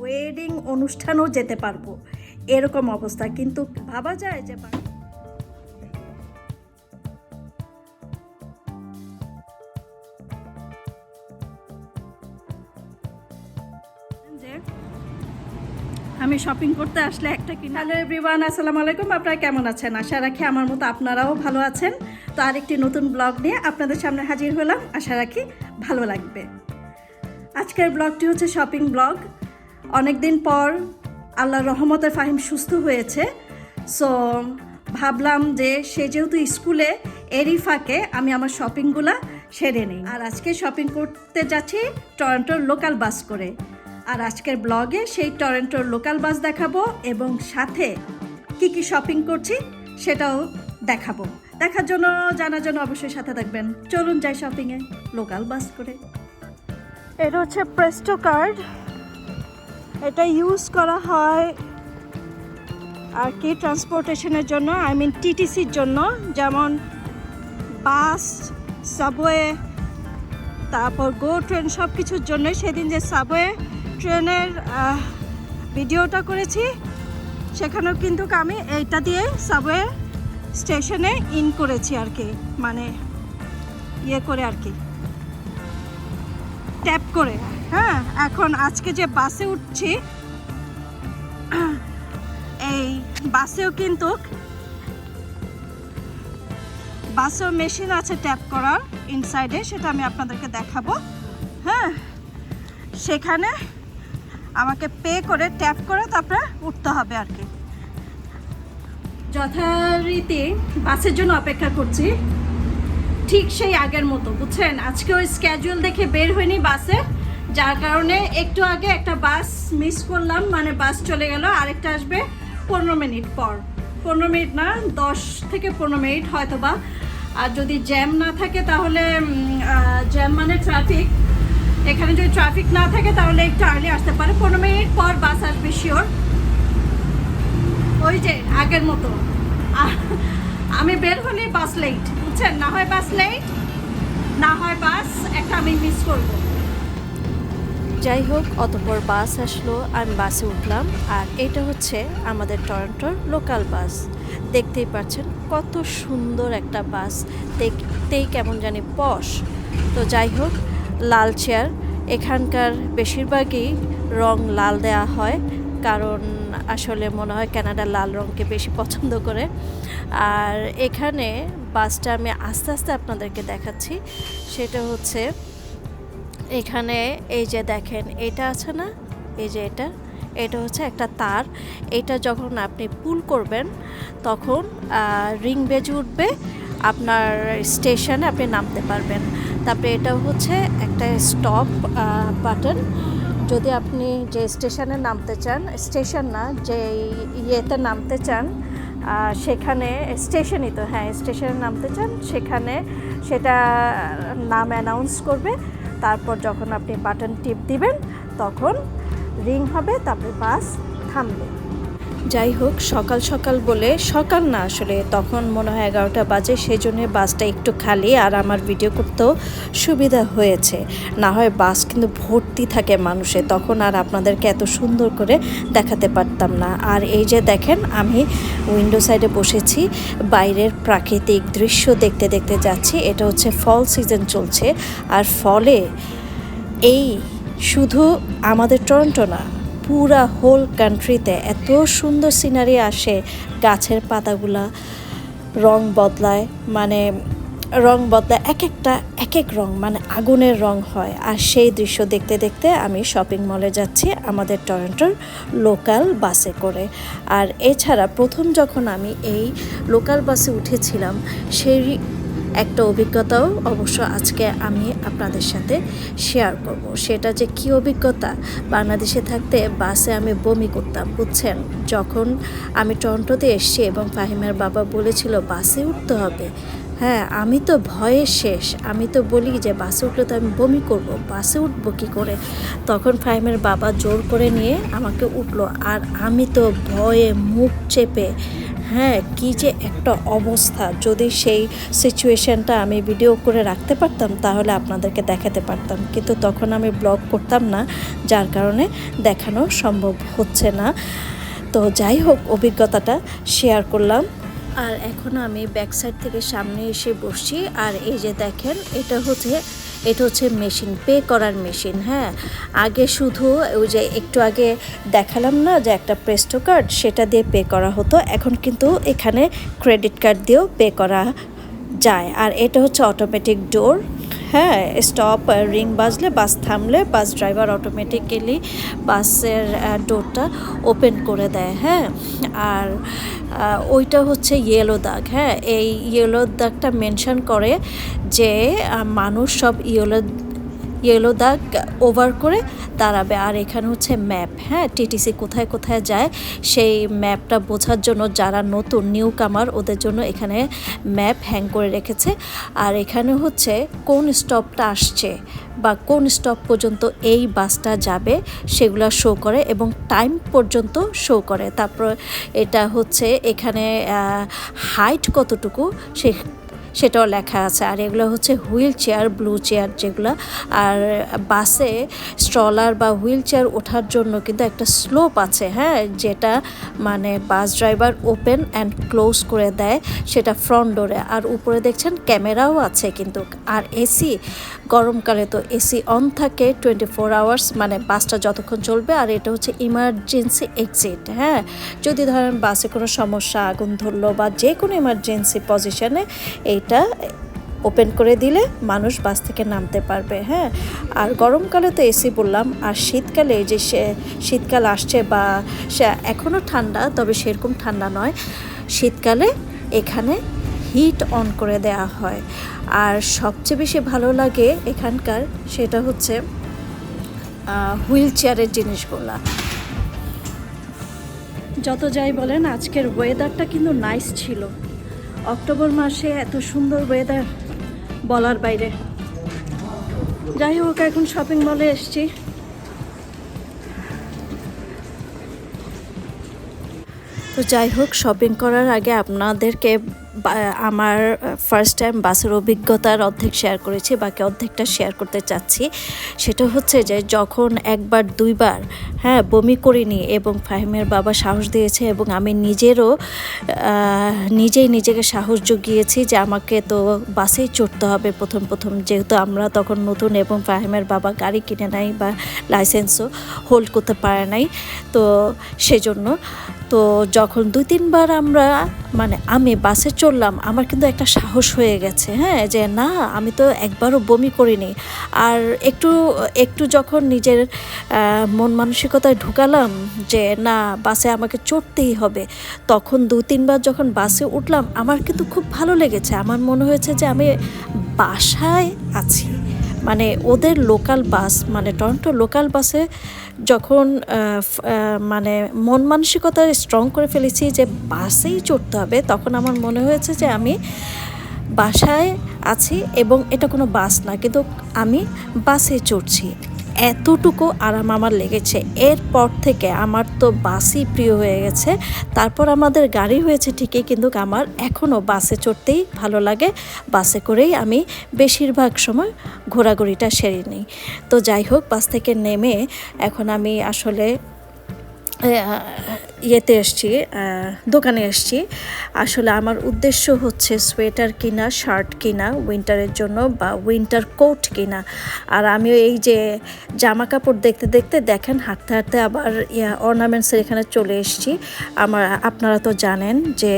Wedding অনুষ্ঠানও যেতে পারব। এরকম অবস্থা। কিন্তু ভাবা যায় যে আমি শপিং করতে আসলে একটা কিনা হ্যালো এভরিওয়ান আসসালামু আলাইকুম। আপনারা কেমন আছেন? আশা রাখি আমার মতো আপনারাও ভালো আছেন। তো আরেকটি নতুন ব্লগ নিয়ে আপনাদের সামনে হাজির হলাম। আশা রাখি ভালো লাগবে। আজকের ব্লগটি হচ্ছে শপিং ব্লগ অনেক দিন পর আল্লাহর রহমতে ফাহিম সুস্থ হয়েছে। সো ভাবলাম যে সে যেহেতু স্কুলে, এরই ফাঁকে আমি আমার শপিংগুলা সেরে নিই। আর আজকে শপিং করতে যাচ্ছি টরন্টোর লোকাল বাস করে। আর আজকের ব্লগে সেই টরন্টোর লোকাল বাস দেখাবো এবং সাথে কি কি শপিং করছি সেটাও দেখাবো। দেখার জন্য, জানার জন্য অবশ্যই সাথে থাকবেন। চলুন যাই শপিংয়ে, লোকাল বাস করে। এটা হচ্ছে প্রেস্টো কার্ড এটা ইউজ করা হয় আর কি ট্রান্সপোর্টেশনের জন্য আই মিন টিটিসির জন্য, যেমন বাস সাবওয়ে তারপর গো ট্রেন সব কিছুর জন্য সেদিন যে সাবওয়ে ট্রেনের ভিডিওটা করেছি, সেখানেও কিন্তু আমি এইটা দিয়ে সাবওয়ে স্টেশনে ইন করেছি আর কি মানে ইয়ে করে আর কি ট্যাপ করে। হ্যাঁ এখন আজকে যে বাসে উঠছি, এই বাসেও কিন্তু বাসেও মেশিন আছে ট্যাপ করার ইনসাইডে সেটা আমি আপনাদেরকে দেখাবো। হ্যাঁ সেখানে আমাকে পে করে ট্যাপ করে তারপরে উঠতে হবে আর কি। যথারীতি বাসের জন্য অপেক্ষা করছি। ঠিক সেই আগের মতো, বুঝছেন? আজকে ওই স্ক্যাজুয়াল দেখে বের হয়নি বাসে। যার কারণে একটু আগে একটা বাস মিস করলাম মানে বাস চলে গেল, আরেকটা আসবে পনেরো মিনিট পর। পনেরো মিনিট না, দশ থেকে পনেরো মিনিট হয়তো বা আর যদি জ্যাম না থাকে তাহলে জ্যাম মানে ট্রাফিক এখানে যদি ট্রাফিক না থাকে তাহলে একটু আর্লি আসতে পারে। পনেরো মিনিট পর বাস আসবে শিওর ওই যে, আগের মতো। আমি বের হলে বাস লেট বুঝছেন? না হয় বাস লেট না হয় বাস, একটা আমি মিস করব। যাই হোক অতপর বাস আসলো, আমি বাসে উঠলাম, আর এটা হচ্ছে আমাদের টরন্টোর লোকাল বাস। দেখতেই পাচ্ছেন কত সুন্দর একটা বাস দেখতেই কেমন জানি পশ। তো যাই হোক লাল চেয়ার, এখানকার বেশিরভাগই রং লাল দেয়া হয়, কারণ আসলে মনে হয় কানাডা লাল রঙকে বেশি পছন্দ করে। আর এখানে বাসটা আমি আস্তে আস্তে আপনাদেরকে দেখাচ্ছি, সেটা হচ্ছে এখানে এই যে দেখেন, এটা আছে না? এই যে এটা এটা হচ্ছে একটা তার। এটা যখন আপনি পুল করবেন, তখন রিং বেজে উঠবে, আপনার স্টেশনে আপনি নামতে পারবেন। তারপরে এটা হচ্ছে একটা স্টপ বাটন যদি আপনি যে স্টেশনে নামতে চান স্টেশন না, যে ইয়েতে নামতে চান সেখানে স্টেশনই তো হ্যাঁ স্টেশনে নামতে চান, সেখানে সেটা নাম অ্যানাউন্স করবে। তারপর যখন আপনি বাটন টিপ দিবেন তখন রিং হবে তারপরে বাস থামবে। যাই হোক, সকাল সকাল বলে সকাল না আসলে, তখন মনে হয় এগারোটা বাজে সেই জন্য বাসটা একটু খালি আর আমার ভিডিও করতেও সুবিধা হয়েছে। না হয় বাস কিন্তু ভর্তি থাকে মানুষে, তখন আর আপনাদেরকে এত সুন্দর করে দেখাতে পারতাম না। আর এই যে দেখেন, আমি উইন্ডো সাইডে বসেছি, বাইরের প্রাকৃতিক দৃশ্য দেখতে দেখতে যাচ্ছি, এটা হচ্ছে ফল সিজন চলছে। আর ফলে এই শুধু আমাদের টরন্টো না পুরা হোল কান্ট্রিতে এত সুন্দর সিনারি আসে, গাছের পাতাগুলা রং বদলায় মানে রং বদলায় এক একটা এক এক রং মানে আগুনের রং হয়। আর সেই দৃশ্য দেখতে দেখতে আমি শপিং মলে যাচ্ছি, আমাদের টরেন্টোর লোকাল বাসে করে। আর এছাড়া প্রথম যখন আমি এই লোকাল বাসে উঠেছিলাম, সেই একটা অভিজ্ঞতাও অবশ্য আজকে আমি আপনাদের সাথে শেয়ার করব। সেটা যে কী অভিজ্ঞতা? বাংলাদেশে থাকতে বাসে আমি বমি করতাম, বুঝছেন? যখন আমি টরন্টোতে এসছি এবং ফাহিমের বাবা বলেছিল, বাসে উঠতে হবে। হ্যাঁ আমি তো ভয়ে শেষ। আমি তো বলি যে, বাসে উঠলে তো আমি বমি করব। বাসে উঠবো কী করে? তখন ফাহিমের বাবা জোর করে নিয়ে আমাকে উঠল। আর আমি তো ভয়ে মুখ চেপে হ্যাঁ কি যে একটা অবস্থা। যদি সেই সিচুয়েশনটা আমি ভিডিও করে রাখতে পারতাম, তাহলে আপনাদেরকে দেখাতে পারতাম। কিন্তু তখন আমি ব্লগ করতাম না, যার কারণে দেখানো সম্ভব হচ্ছে না। তো যাই হোক, অভিজ্ঞতাটা শেয়ার করলাম। আর এখন আমি ব্যাক সাইড থেকে সামনে এসে বসছি। আর এই যে দেখেন, এটা হচ্ছে এটা হচ্ছে মেশিন পে করার মেশিন হ্যাঁ? আগে শুধু ওই যে একটু আগে দেখালাম না যে একটা প্রেস্টো কার্ড সেটা দিয়ে পে করা হতো। এখন কিন্তু এখানে ক্রেডিট কার্ড দিয়েও পে করা যায়। আর এটা হচ্ছে অটোমেটিক ডোর হ্যাঁ স্টপ রিং বাজলে বাস থামলে বাস ড্রাইভার অটোমেটিক্যালি বাসের ডোরটা ওপেন করে দেয় হ্যাঁ। আর ওইটা হচ্ছে ইয়েলো দাগ হ্যাঁ। এই ইয়েলো দাগটা মেনশন করে যে মানুষ সব ইয়েলো ইয়েলো দাগ ওভার করে দাঁড়াবে। আর এখানে হচ্ছে ম্যাপ হ্যাঁ? টিটিসি কোথায় কোথায় যায় সেই ম্যাপটা বোঝার জন্য যারা নতুন নিউ কামার ওদের জন্য এখানে ম্যাপ হ্যাং করে রেখেছে। আর এখানে হচ্ছে কোন স্টপটা আসছে বা কোন স্টপ পর্যন্ত এই বাসটা যাবে সেগুলো শো করে এবং টাইম পর্যন্ত শো করে। তারপর এটা হচ্ছে এখানে হাইট কতটুকু সে সেটাও লেখা আছে। আর এগুলো হচ্ছে হুইল চেয়ার, ব্লু চেয়ার যেগুলো। আর বাসে স্ট্রলার বা হুইল চেয়ার ওঠার জন্য কিন্তু একটা স্লোপ আছে হ্যাঁ? যেটা মানে bus driver open and close করে দেয় সেটা ফ্রন্ট ডোরে। আর উপরে দেখছেন ক্যামেরাও আছে কিন্তু। আর এসি, গরমকালে তো এসি অন থাকে টোয়েন্টি ফোর আওয়ার্স মানে বাসটা যতক্ষণ চলবে। আর এটা হচ্ছে ইমার্জেন্সি এক্সিট হ্যাঁ? যদি ধরেন বাসে কোনো সমস্যা, আগুন ধরলো বা যে কোনো ইমার্জেন্সি পজিশনে এইটা ওপেন করে দিলে মানুষ বাস থেকে নামতে পারবে হ্যাঁ? আর গরমকালে তো এসি বললাম, আর শীতকালে যে শীতকাল আসছে বা সে এখনও ঠান্ডা, তবে সেরকম ঠান্ডা নয়। শীতকালে এখানে হিট অন করে দেওয়া হয়। আর সবচেয়ে বেশি ভালো লাগে এখানকার সেটা হচ্ছে হুইল চেয়ারের জিনিসগুলা। যত যাই বলেন, আজকের ওয়েদারটা কিন্তু নাইস ছিল। অক্টোবর মাসে এত সুন্দর ওয়েদার বলার বাইরে। যাই হোক, এখন শপিং মলে এসছি। তো যাই হোক শপিং করার আগে আপনাদেরকে আমার ফার্স্ট টাইম বাসের অভিজ্ঞতার অর্ধেক শেয়ার করেছি, বাকি অর্ধেকটা শেয়ার করতে চাচ্ছি। সেটা হচ্ছে যে, যখন একবার, দুইবার হ্যাঁ বমি করিনি এবং ফাহিমের বাবা সাহস দিয়েছে এবং আমি নিজেরও নিজেই নিজেকে সাহস জুগিয়েছি যে, আমাকে তো বাসেই চড়তে হবে প্রথম প্রথম। যেহেতু আমরা তখন নতুন এবং ফাহিমের বাবা গাড়ি কিনে নাই বা লাইসেন্সও হোল্ড করতে পারে নাই, তো সেজন্য তো যখন দুই, তিনবার আমরা মানে আমি বাসে চললাম আমার কিন্তু একটা সাহস হয়ে গেছে হ্যাঁ যে না, আমি তো একবারও বমি করিনি। আর একটু একটু যখন নিজের মন মানসিকতায় ঢুকালাম যে না, বাসে আমাকে চড়তেই হবে, তখন দু তিনবার যখন বাসে উঠলাম, আমার কিন্তু খুব ভালো লেগেছে। আমার মনে হয়েছে যে আমি বাসায় আছি। মানে ওদের লোকাল বাস মানে টরন্টো লোকাল বাসে যখন মানে মন মানসিকতা স্ট্রং করে ফেলেছি যে বাসেই চড়তে হবে, তখন আমার মনে হয়েছে যে আমি বাসায় আছি এবং এটা কোনো বাস না, কিন্তু আমি বাসে চড়ছি। এতটুকু আরাম আমার লেগেছে। এরপর থেকে আমার তো বাসই প্রিয় হয়ে গেছে। তারপর আমাদের গাড়ি হয়েছে ঠিকই, কিন্তু আমার এখনও বাসে চড়তেই ভালো লাগে। বাসে করেই আমি বেশিরভাগ সময় ঘোরাঘুরিটা সেরে নিই। তো যাই হোক, বাস থেকে নেমে এখন আমি আসলে ইয়েতে এসছি দোকানে এসছি। আসলে আমার উদ্দেশ্য হচ্ছে সোয়েটার কিনা, শার্ট কিনা, উইন্টারের জন্য বা উইন্টার কোট কিনা। আর আমি এই যে জামা কাপড় দেখতে দেখতে দেখেন, হাঁটতে হাঁটতে আবার অর্নামেন্টসের এখানে চলে এসছি। আমার, আপনারা তো জানেন যে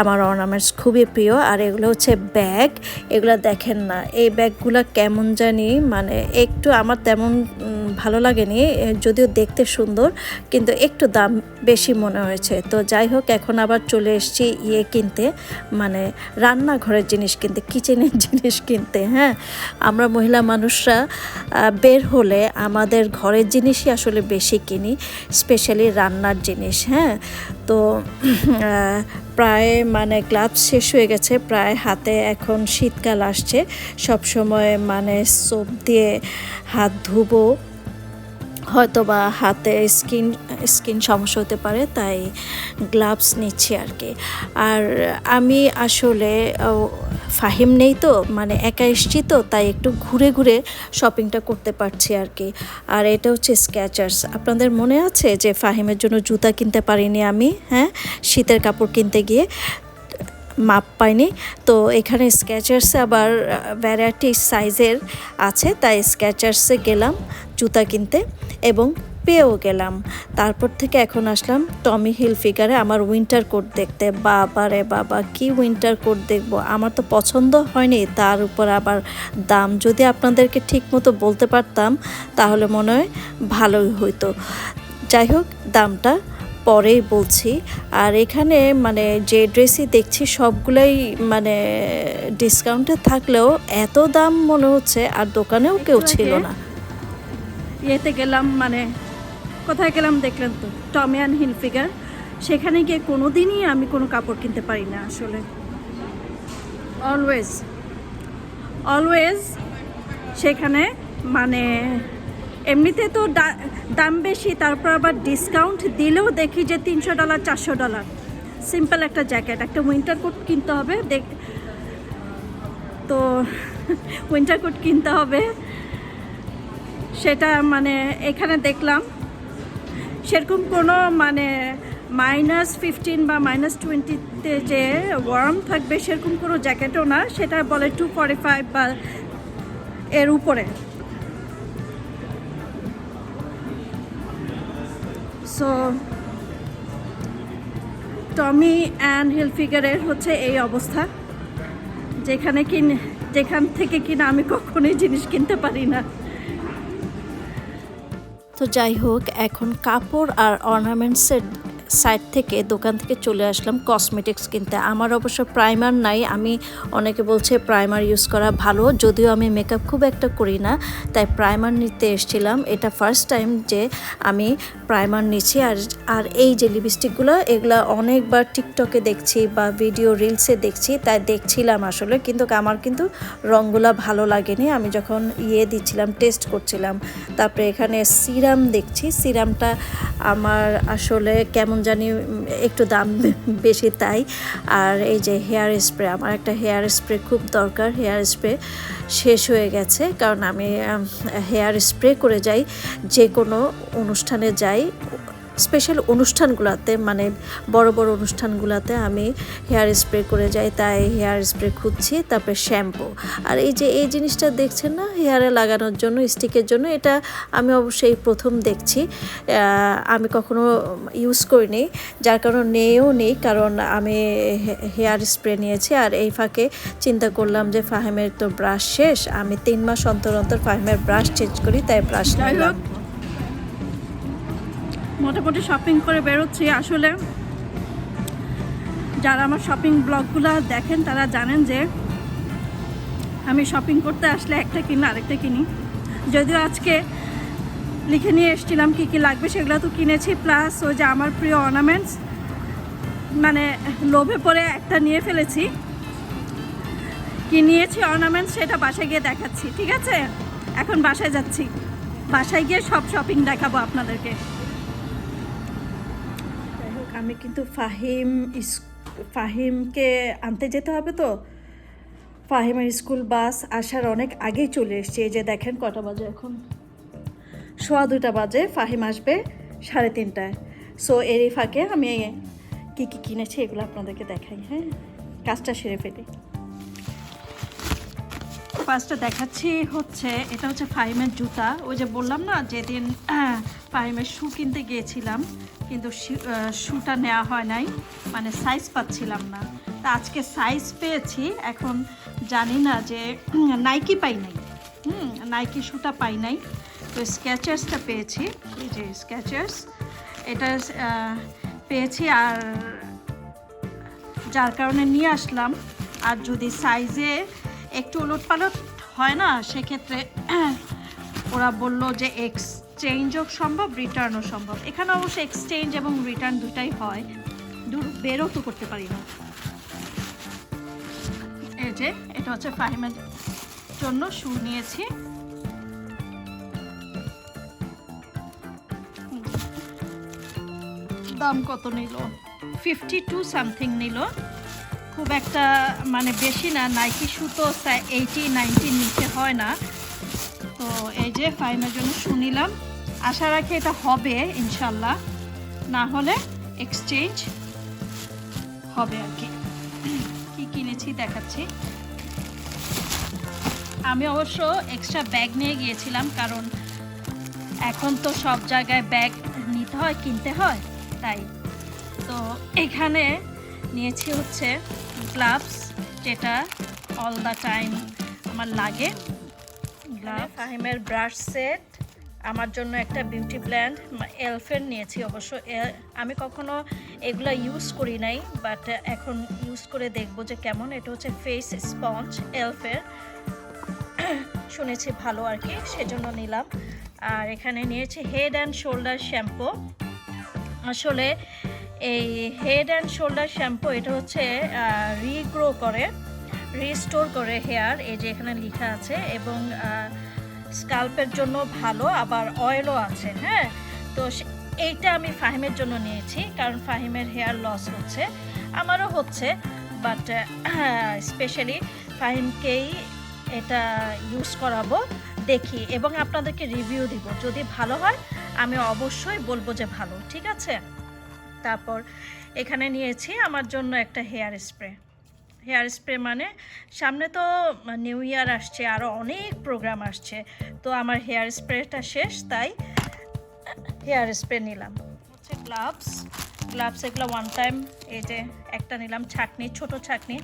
আমার অর্নামেন্টস খুবই প্রিয়। আর এগুলো হচ্ছে ব্যাগ। এগুলো দেখেন না, এই ব্যাগগুলো কেমন জানি মানে একটু আমার তেমন ভালো লাগেনি যদিও দেখতে সুন্দর, কিন্তু একটু দাম বেশি মনে হয়েছে। তো যাই হোক, এখন আবার চলে এসেছি ইয়ে কিনতে মানে রান্নাঘরের জিনিস কিনতে, কিচেনের জিনিস কিনতে হ্যাঁ? আমরা মহিলা মানুষরা বের হলে আমাদের ঘরের জিনিসই আসলে বেশি কিনি, স্পেশালি রান্নার জিনিস হ্যাঁ? তো প্রায় মানে গ্লাভস শেষ হয়ে গেছে, প্রায় হাতে এখন শীতকাল আসছে। সব সময় মানে সোপ দিয়ে হাত ধুবো হয়তো বা হাতে স্কিন স্কিন সমস্যা হতে পারে, তাই গ্লাভস নিচ্ছি আর কি আর আমি আসলে ফাহিম নেই তো মানে একা এসছি তো, তাই একটু ঘুরে ঘুরে শপিংটা করতে পারছি আর কি আর এটা হচ্ছে স্ক্যাচার্স আপনাদের মনে আছে যে ফাহিমের জন্য জুতা কিনতে পারিনি আমি হ্যাঁ? শীতের কাপড় কিনতে গিয়ে। মাপ পাইনি। তো এখানে স্কেচার্সে আবার ভ্যারাইটি সাইজের আছে, তাই স্কেচার্সে গেলাম জুতা কিনতে এবং পেয়েও গেলাম। তারপর থেকে এখন আসলাম টমি হিল ফিগারে আমার উইন্টার কোট দেখতে। বাবা রে বাবা, কি উইন্টার কোট দেখব? আমার তো পছন্দ হয়নি, তার উপর আবার দাম যদি আপনাদেরকে ঠিক মতো বলতে পারতাম, তাহলে মনে হয় ভালোই হইতো। যাই হোক, দামটা পরেই বলছি। আর এখানে মানে যে ড্রেসই দেখছি সবগুলোই মানে ডিসকাউন্টে থাকলেও এত দাম মনে হচ্ছে আর দোকানেও কেউ ছিল না। ইয়েতে গেলাম মানে কোথায় গেলাম দেখলেন তো টমি অ্যান্ড হিলফিগার। সেখানে গিয়ে কোনো দিনই আমি কোনো কাপড় কিনতে পারি না আসলে। অলওয়েজ অলওয়েজ সেখানে মানে এমনিতে তো দাম বেশি, তারপর আবার ডিসকাউন্ট দিলেও দেখি যে তিনশো ডলার চারশো ডলার সিম্পল একটা জ্যাকেট একটা উইন্টার কোট কিনতে হবে, দেখ, তো উইন্টার কোট কিনতে হবে। সেটা মানে এখানে দেখলাম। সেরকম কোনো মানে মাইনাস ফিফটিন বা মাইনাস টোয়েন্টিতে যে ওয়ার্ম থাকবে, সেরকম কোনো জ্যাকেটও না। সেটা বলে টু ফর্টি ফাইভ বা এর উপরে। সো টমি অ্যান্ড হিলফিগারের হচ্ছে এই অবস্থা। যেখানে কিন, যেখান থেকে কিনা আমি কখনোই জিনিস কিনতে পারি না। তো যাই হোক, এখন কাপড় আর অর্নামেন্টসের সাইড থেকে দোকান থেকে চলে আসলাম কসমেটিক্স কিনতে। আমার অবশ্য প্রাইমার নাই, আমি অনেকে বলছে প্রাইমার ইউজ করা ভালো, যদিও আমি মেকআপ খুব একটা করি না, তাই প্রাইমার নিতে এসেছিলাম। এটা ফার্স্ট টাইম যে আমি প্রাইমার নিচ্ছি আর আর এই যে লিপস্টিকগুলো এগুলো অনেকবার টিকটকে দেখছি বা ভিডিও রিলসে দেখছি, তাই দেখছিলাম আসলে। কিন্তু আমার কিন্তু রঙগুলো ভালো লাগেনি। আমি যখন ইয়ে দিচ্ছিলাম টেস্ট করছিলাম, তারপরে এখানে সিরাম দেখছি। সিরামটা আমার আসলে কেমন জানি একটু দাম বেশি তাই। আর এই যে হেয়ার স্প্রে আমার একটা হেয়ার স্প্রে খুব দরকার হেয়ার স্প্রে শেষ হয়ে গেছে। কারণ আমি হেয়ার স্প্রে করে যাই যে কোনো অনুষ্ঠানে যাই। স্পেশাল অনুষ্ঠানগুলোতে মানে বড় বড় অনুষ্ঠানগুলোতে আমি হেয়ার স্প্রে করে যাই তাই হেয়ার স্প্রে খুঁজছি তারপরে শ্যাম্পু। আর এই যে এই জিনিসটা দেখছেন না হেয়ারে লাগানোর জন্য স্টিকের জন্য এটা আমি অবশ্যই প্রথম দেখছি। আমি কখনো ইউজ করিনি যার কারণে নেও নেই কারণ আমি হেয়ার স্প্রে নিয়েছি। আর এই ফাঁকে চিন্তা করলাম যে ফাহেমের তো ব্রাশ শেষ আমি তিন মাস অন্তর অন্তর ফাহিমের ব্রাশ চেঞ্জ করি তাই ব্রাশ যাই নিলাম। মোটামুটি শপিং করে বেরোচ্ছি। আসলে যারা আমার শপিং ব্লগগুলো দেখেন, তারা জানেন যে আমি শপিং করতে আসলে একটা কিনি, আরেকটা কিনি। যদিও আজকে লিখে নিয়ে এসেছিলাম কী কী লাগবে, সেগুলো তো কিনেছি। প্লাস ওই যে আমার প্রিয় অর্নামেন্টস মানে লোভে পড়ে একটা নিয়ে ফেলেছি। কি নিয়েছি অর্নামেন্টস সেটা বাসায় গিয়ে দেখাচ্ছি, ঠিক আছে? এখন বাসায় যাচ্ছি। বাসায় গিয়ে সব শপিং দেখাবো আপনাদেরকে। আমি কিন্তু ফাহিম ফাহিমকে আনতে যেতে হবে তো? ফাহিমের স্কুল বাস আসার অনেক আগেই চলে এসছে। এই যে দেখেন কটা বাজে এখন। সোয়া দুটা বাজে, ফাহিম আসবে সাড়ে তিনটায়। সো এরই ফাঁকে আমি কী কী কিনেছি এগুলো আপনাদেরকে দেখাই হ্যাঁ? কাজটা সেরে ফেলি। ফার্স্টে দেখাচ্ছি হচ্ছে, এটা হচ্ছে ফাইমের জুতা। ওই যে বললাম না, যেদিন ফাইমের ফাহিমের শু কিনতে গিয়েছিলাম, কিন্তু শুটা নেওয়া হয় নাই মানে সাইজ পাচ্ছিলাম না। তা আজকে সাইজ পেয়েছি, এখন জানি না যে নাইকি পাই নাই। হুম নাইকি শুটা পাই নাই। তো স্কেচার্সটা পেয়েছি, এই যে স্কেচার্স এটা পেয়েছি আর যার কারণে নিয়ে আসলাম। আর যদি সাইজে একটু উলট পালট হয় না? সেক্ষেত্রে ওরা বলল যে এক্সচেঞ্জও সম্ভব রিটার্নও সম্ভব। এখানে অবশ্য এক্সচেঞ্জ এবং রিটার্ন দুটাই হয়। দূর বেরও তো করতে পারি না। এই যে, এটা হচ্ছে ফাহিমের জন্য শু নিয়েছি। দাম কত নিল? ফিফটি টু সামথিং নিল। খুব একটা মানে বেশি না নাইকি সুতো এইটি নাইনটির নিচে হয় না। তো এই যে ফাইমের জন্য শুনিলাম আশা রাখি এটা হবে, ইনশাল্লাহ। না হলে এক্সচেঞ্জ হবে আর কি। কি কিনেছি দেখাচ্ছি। আমি অবশ্য এক্সট্রা ব্যাগ নিয়ে গিয়েছিলাম, কারণ এখন তো সব জায়গায় ব্যাগ নিতে হয়, কিনতে হয়, তাই। তো এখানে নিয়েছি হচ্ছে গ্লাভস যেটা অল দ্য টাইম আমার লাগে। গ্লাভ ফাহিমের ব্রাশ সেট আমার জন্য একটা বিউটি ব্ল্যান্ড এলফের নিয়েছি অবশ্য। আমি কখনো এগুলা ইউজ করি নাই বাট এখন ইউজ করে দেখব যে কেমন। এটা হচ্ছে ফেস স্পঞ্জ এলফের শুনেছি ভালো আর কি সেজন্য নিলাম। আর এখানে নিয়েছি হেড অ্যান্ড শোল্ডার শ্যাম্পু আসলে এই হেড অ্যান্ড শোল্ডার শ্যাম্পু এটা হচ্ছে রিগ্রো করে রিস্টোর করে হেয়ার এই যে এখানে লেখা আছে, এবং স্কাল্পের জন্য ভালো, আবার অয়েলও আছে হ্যাঁ? তো এইটা আমি ফাহিমের জন্য নিয়েছি, কারণ ফাহিমের হেয়ার লস হচ্ছে, আমারও হচ্ছে বাট স্পেশালি ফাহিমকেই এটা ইউজ করাবো, দেখি, এবং আপনাদেরকে রিভিউ দিব, যদি ভালো হয়, আমি অবশ্যই বলব যে ভালো, ঠিক আছে? তারপর এখানে নিয়েছি আমার জন্য একটা হেয়ার স্প্রে। হেয়ার স্প্রে মানে সামনে তো নিউ ইয়ার আসছে আরও অনেক প্রোগ্রাম আসছে, তো আমার হেয়ার স্প্রেটা শেষ, তাই হেয়ার স্প্রে নিলাম। হচ্ছে গ্লাভস গ্লাভস এগুলো ওয়ান টাইম এই যে একটা নিলাম, ছাকনি, ছোট ছাকনি,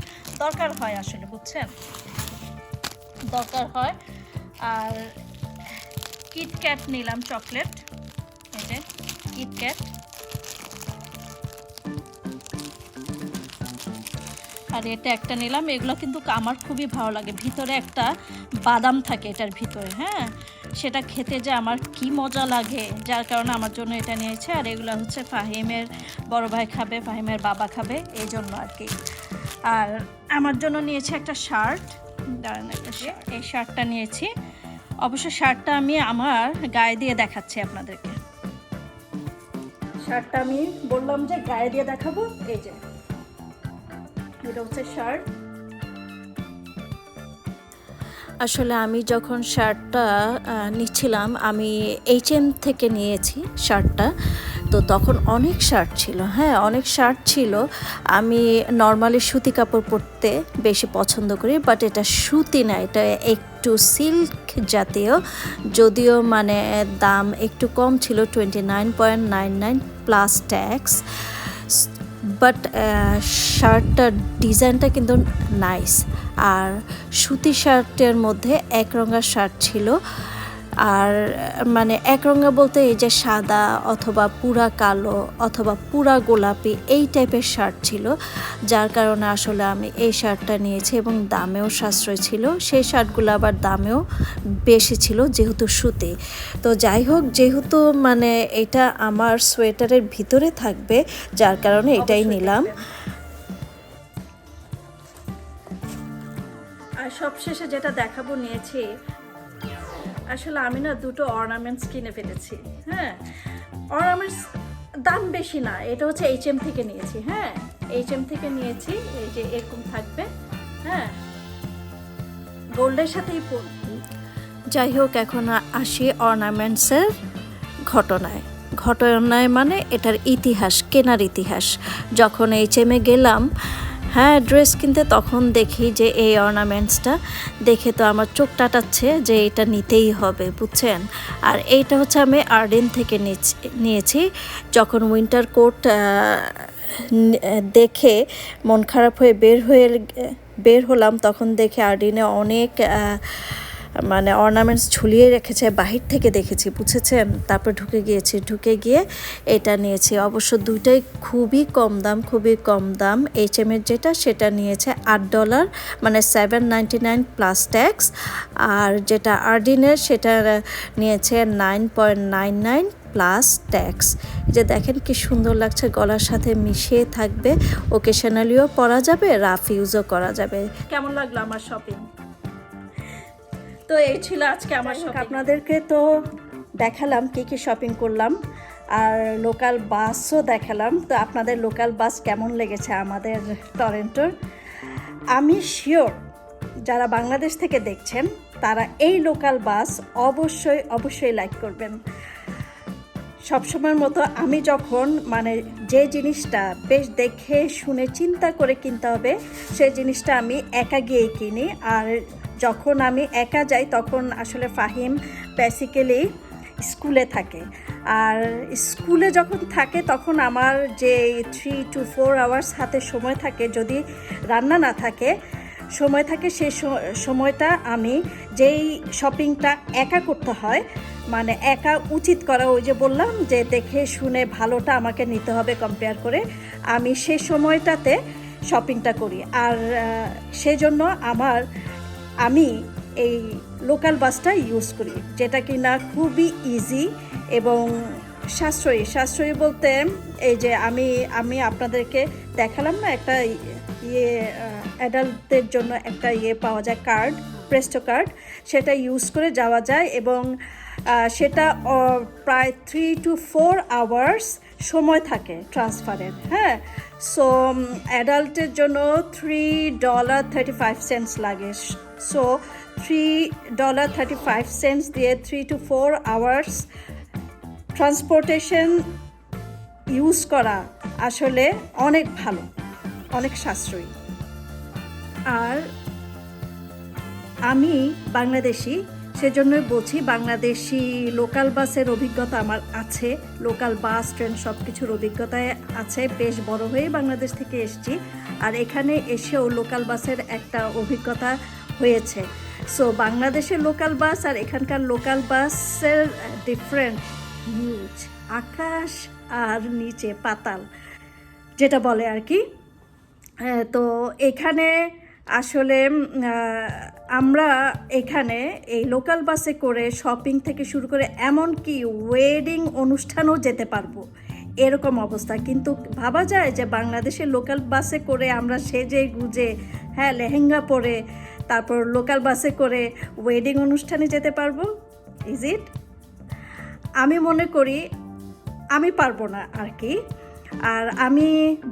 দরকার হয় আসলে, বুঝছেন? দরকার হয়। আর কিটক্যাট নিলাম চকলেট এই যে কিটক্যাট আর এটা একটা নিলাম, এগুলো কিন্তু আমার খুবই ভালো লাগে। ভিতরে একটা বাদাম থাকে এটার ভিতরে হ্যাঁ? সেটা খেতে যে আমার কি মজা লাগে, যার কারণে আমার জন্য এটা নিয়েছে। আর এগুলো হচ্ছে ফাহিমের বড় ভাই খাবে, ফাহিমের বাবা খাবে, এই জন্য আর কি। আর আমার জন্য নিয়েছে একটা শার্ট। দাঁড়ান একটা। এই শার্টটা নিয়েছি। অবশ্য শার্টটা আমি আমার গায়ে দিয়ে দেখাচ্ছি আপনাদেরকে। শার্টটা আমি বললাম যে গায়ে দিয়ে দেখাবো, এই যে। শার্ট। আসলে আমি যখন শার্টটা নিচ্ছিলাম, আমি এইচ এম থেকে নিয়েছি শার্টটা। তো তখন অনেক শার্ট ছিল হ্যাঁ অনেক শার্ট ছিল। আমি নর্মালি সুতি কাপড় পরতে বেশি পছন্দ করি বাট এটা সুতি না, এটা একটু সিল্ক জাতীয়। যদিও মানে দাম একটু কম ছিল twenty nine point nine nine plus tax but শার্টটার ডিজাইনটা কিন্তু নাইস আর সুতি শার্টের মধ্যে এক রঙের শার্ট ছিল আর মানে এক রঙা বলতে এই যে সাদা অথবা পুরা কালো অথবা পুরা গোলাপি এই টাইপের শার্ট ছিল যার কারণে আসলে আমি এই শার্টটা নিয়েছি এবং দামেও সাশ্রয় ছিল। সেই শার্টগুলো আবার দামেও বেশি ছিল যেহেতু সুতি। তো যাই হোক যেহেতু মানে এটা আমার সোয়েটারের ভিতরে থাকবে যার কারণে এটাই নিলাম। আর সবশেষে যেটা দেখাবো নিয়েছি আসলে আমি না দুটো অর্নামেন্টস কিনে ফেলেছি হ্যাঁ? অর্নামেন্টস দাম বেশি না, এটা হচ্ছে এইচ এম থেকে নিয়েছি হ্যাঁ? এইচ এম থেকে নিয়েছি, এই যে এরকম থাকবে হ্যাঁ? গোল্ডের সাথেই যাই হোক, এখন আসি অর্নামেন্টসের ঘটনায়। ঘটনায় মানে এটার ইতিহাস, কেনার ইতিহাস। যখন এইচ এমে গেলাম হ্যাঁ ড্রেস কিনতে তখন দেখি যে এই অর্নামেন্টসটা দেখে তো আমার চোখ টাটাচ্ছে যে এটা নিতেই হবে, বুঝছেন? আর এইটা হচ্ছে আমি আর্ডেন থেকে নিয়েছি। যখন উইন্টার কোট দেখে মন খারাপ হয়ে বের হয়ে বের হলাম, তখন দেখে আর্ডিনে অনেক মানে অর্নামেন্টস ঝুলিয়ে রেখেছে, বাহির থেকে দেখেছি, বুঝেছেন? তারপর ঢুকে গিয়েছি, ঢুকে গিয়ে এটা নিয়েছি। অবশ্য দুইটাই খুবই কম দাম, খুবই কম দাম। এইচ এম এর যেটা, সেটা নিয়েছে আট ডলার মানে seven ninety nine plus tax আর যেটা আর্ডিনের সেটা নিয়েছে nine point nine nine plus tax যে দেখেন কি সুন্দর লাগছে, গলার সাথে মিশিয়ে থাকবে। ওকেশনালিও পরা যাবে রাফ ইউজও করা যাবে। কেমন লাগল আমার শপিং তো এই ছিল আজকে আমার শপিং আপনাদেরকে তো দেখালাম কি কি শপিং করলাম আর লোকাল বাসও দেখালাম। তো আপনাদের লোকাল বাস কেমন লেগেছে আমাদের টরেন্টোর? আমি শিওর যারা বাংলাদেশ থেকে দেখছেন তারা এই লোকাল বাস অবশ্যই অবশ্যই লাইক করবেন। সবসময়ের মতো আমি যখন মানে যে জিনিসটা বেশ দেখে শুনে চিন্তা করে কিনতে হবে সেই জিনিসটা আমি একা গিয়েই কিনি। আর যখন আমি একা যাই, তখন আসলে ফাহিম বেসিক্যালি স্কুলে থাকে। আর স্কুলে যখন থাকে, তখন আমার যে থ্রি টু ফোর আওয়ার্স হাতে সময় থাকে, যদি রান্না না থাকে, সময় থাকে সেই সময়টা আমি যেই শপিংটা একা করতে হয় মানে একা উচিত করা, ওই যে বললাম যে দেখে শুনে ভালোটা আমাকে নিতে হবে কম্পেয়ার করে, আমি সেই সময়টাতে শপিংটা করি। আর সেজন্য আমার আমি এই লোকাল বাসটা ইউজ করি, যেটা কি না খুবই ইজি এবং সাশ্রয়ী। সাশ্রয়ী বলতে এই যে আমি আমি আপনাদেরকে দেখালাম না একটা ইয়ে অ্যাডাল্টদের জন্য একটা ইয়ে পাওয়া যায় কার্ড প্রেস্টো কার্ড সেটা ইউজ করে যাওয়া যায় এবং সেটা প্রায় থ্রি টু ফোর আওয়ার্স সময় থাকে ট্রান্সফারের হ্যাঁ? সো অ্যাডাল্টের জন্য three dollar thirty five cents লাগে। So three dollar thirty five cents দিয়ে three to four hours transportation use করা আসলে অনেক ভালো, অনেক সাশ্রয়ী। আর আমি বাংলাদেশি, সেজন্যই বলছি বাংলাদেশি লোকাল বাসের অভিজ্ঞতা আমার আছে। লোকাল বাস ট্রেন সব কিছুর অভিজ্ঞতায় আছে। বেশ বড় হয়ে বাংলাদেশ থেকে এসেছি। আর এখানে এসেও লোকাল বাসের একটা অভিজ্ঞতা হয়েছে। সো বাংলাদেশের লোকাল বাস আর এখানকার লোকাল বাসের ডিফারেন্ট হিউজ আকাশ আর নিচে পাতাল, যেটা বলে আর কি। তো এখানে আসলে আমরা এখানে এই লোকাল বাসে করে শপিং থেকে শুরু করে এমনকি ওয়েডিং অনুষ্ঠানও যেতে পারব, এরকম অবস্থা। কিন্তু ভাবা যায় যে বাংলাদেশের লোকাল বাসে করে আমরা সেজে গুজে হ্যাঁ লেহেঙ্গা পরে তারপর লোকাল বাসে করে ওয়েডিং অনুষ্ঠানে যেতে পারব? ইজ ইট আমি মনে করি আমি পারব না আর কি। আর আমি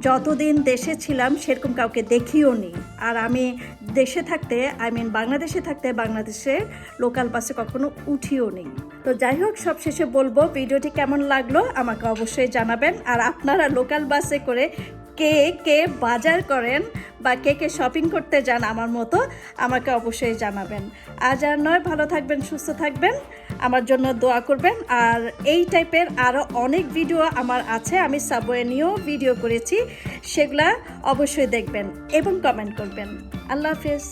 যতদিন দেশে ছিলাম সেরকম কাউকে দেখিও নি। আর আমি দেশে থাকতে আই মিন বাংলাদেশে থাকতে বাংলাদেশে লোকাল বাসে কখনো উঠিও নি। তো যাই হোক সব শেষে বলব ভিডিওটি কেমন লাগল আমাকে অবশ্যই জানাবেন। আর আপনারা লোকাল বাসে করে কে কে বাজার করেন বা কে কে শপিং করতে যান আমার মতো, আমাকে অবশ্যই জানাবেন। আজ আর নয়, ভালো থাকবেন, সুস্থ থাকবেন, আমার জন্য দোয়া করবেন। আর এই টাইপের আরও অনেক ভিডিও আমার আছে, আমি সাবওয়ে নিয়েও ভিডিও করেছি, সেগুলা অবশ্যই দেখবেন এবং কমেন্ট করবেন। আল্লাহ হাফেজ।